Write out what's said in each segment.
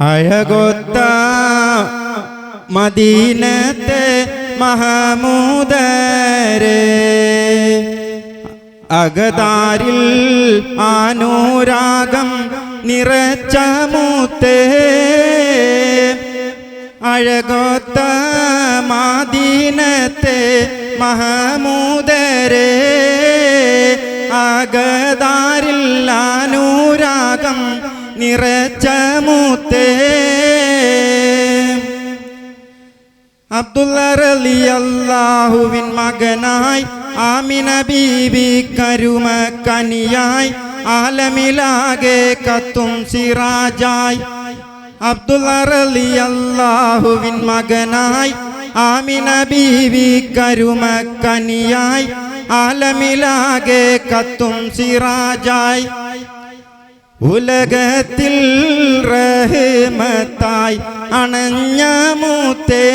അഴകൊത്ത മദീനത്തെ മഹമൂദരെ. അകതാരിൽ ആനൂരാഗം നിറച്ച മൂത്തേ. അഴകൊത്ത മദീനത്തെ മഹമൂദരെ. അകതാരിൽ ആനൂരാഗം നിറച്ച മൂത്തേ. അബ്ദുള്ള അല്ലാഹുവിൻ മകനായി ആമിന ബീബി കരുമ കനിയായി ആലമിലാകെ കത്തും സിറാജായി. അബ്ദുള്ള അല്ലാഹുവിൻ മകനായി ആമിന ബീവി കരുമ കനിയായി ആലമിലാകെ കത്തും സിറാജായി. ഉലകത്തിൽ റഹ്മത്തായി അണഞ്ഞ മൂത്തേ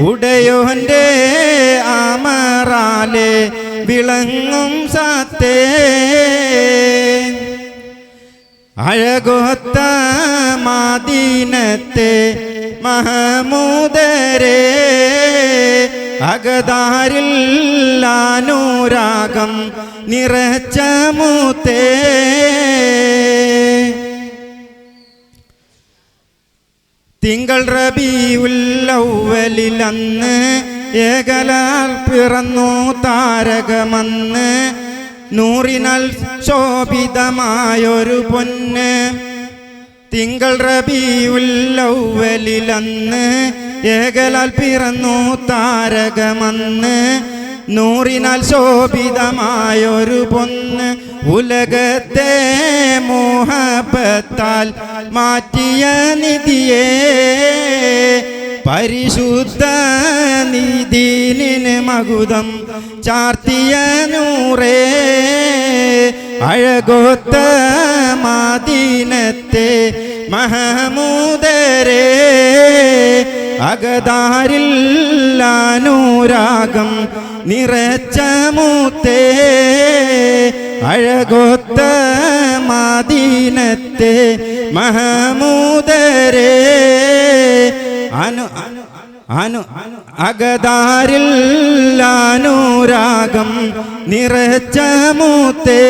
ഉടയോന്റെ ആമറാലെ വിളങ്ങും സത്തേ. അഴകൊത്ത മാദീനത്തെ മഹമൂദരേ അകതാരിൽ ആനൂരാഗം നിറച്ച മൂത്തേ. തിങ്കൾ റബിയുല്ലവലിലന്ന് ഏകലാൽ പിറന്നു താരകമന്ന് നൂറിനാൽ ശോഭിതമായൊരു പൊന്ന്. തിങ്കൾ റബിയുല്ലവലിലന്ന് ഏകലാൽ പിറന്നു താരകമന്ന് നൂറിനാൽ ശോഭിതമായൊരു പൊന്ന് ഉലകത്തെ മോഹപ്പത്താൽ മാറ്റിയ നിധിയെ. പരിശുദ്ധ നിധിലിന് മകുതം ചാർത്തിയ നൂറേ. അഴകൊത്ത മാദീനത്തെ മഹമൂദരേ. അഗതാരില്ല ആനൂരാഗം നിറച്ച മൂത്തേ അഴകൊത്ത മാദീനത്തെ മഹമൂദരേ അനു അനു അകതാരിൽ അനുരാഗം നിറച്ച മൂത്തേ